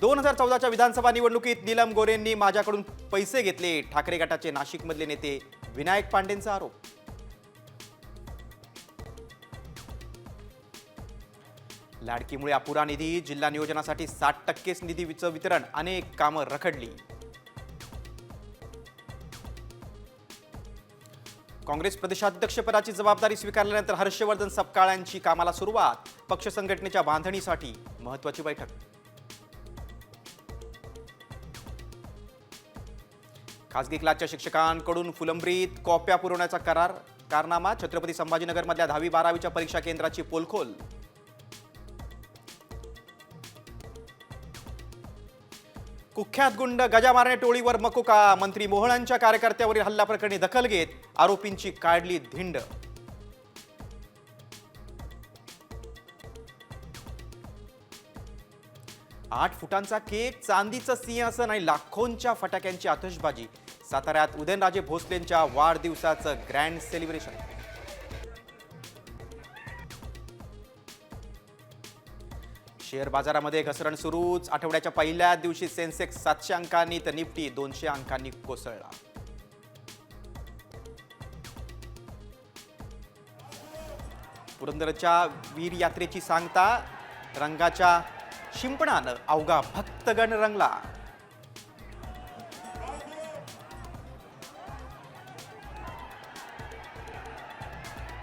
दोन हजार चौदाच्या विधानसभा निवडणुकीत नीलम गोरेंनी माझ्याकडून पैसे घेतले. ठाकरे गटाचे नाशिकमधले नेते विनायक पांडेंचा आरोप. लाडकीमुळे अपुरा निधी जिल्हा नियोजनासाठी साठ टक्केच निधीचं वितरण अनेक कामं रखडली. काँग्रेस प्रदेशाध्यक्षपदाची जबाबदारी स्वीकारल्यानंतर हर्षवर्धन सपकाळ्यांची कामाला सुरुवात. पक्ष संघटनेच्या बांधणीसाठी महत्वाची बैठक. खासगी क्लासच्या शिक्षकांकडून फुलंब्रीत कॉप्या पुरवण्याचा करार कारनामा छत्रपती संभाजीनगरमधल्या दहावी बारावीच्या परीक्षा केंद्राची पोलखोल. कुख्यात गुंड गजामारणे टोळीवर मकोका मंत्री मोहळांच्या कार्यकर्त्यावरील हल्ला प्रकरणी दखल घेत आरोपींची काढली धिंड. आठ फुटांचा केक चांदीचं सिंहासन आणि लाखोंच्या फटाक्यांची आतषबाजी. साताऱ्यात उदयनराजे भोसलेंच्या वाढदिवसाचं ग्रँड सेलिब्रेशन शेअर बाजारामध्ये घसरण सुरूच. आठवड्याच्या पहिल्या दिवशी सेन्सेक्स सातशे अंकांनी तर निफ्टी दोनशे अंकांनी कोसळला. पुरंदरच्या वीर यात्रेची सांगता रंगाच्या शिंपणानं अवघा भक्तगण रंगला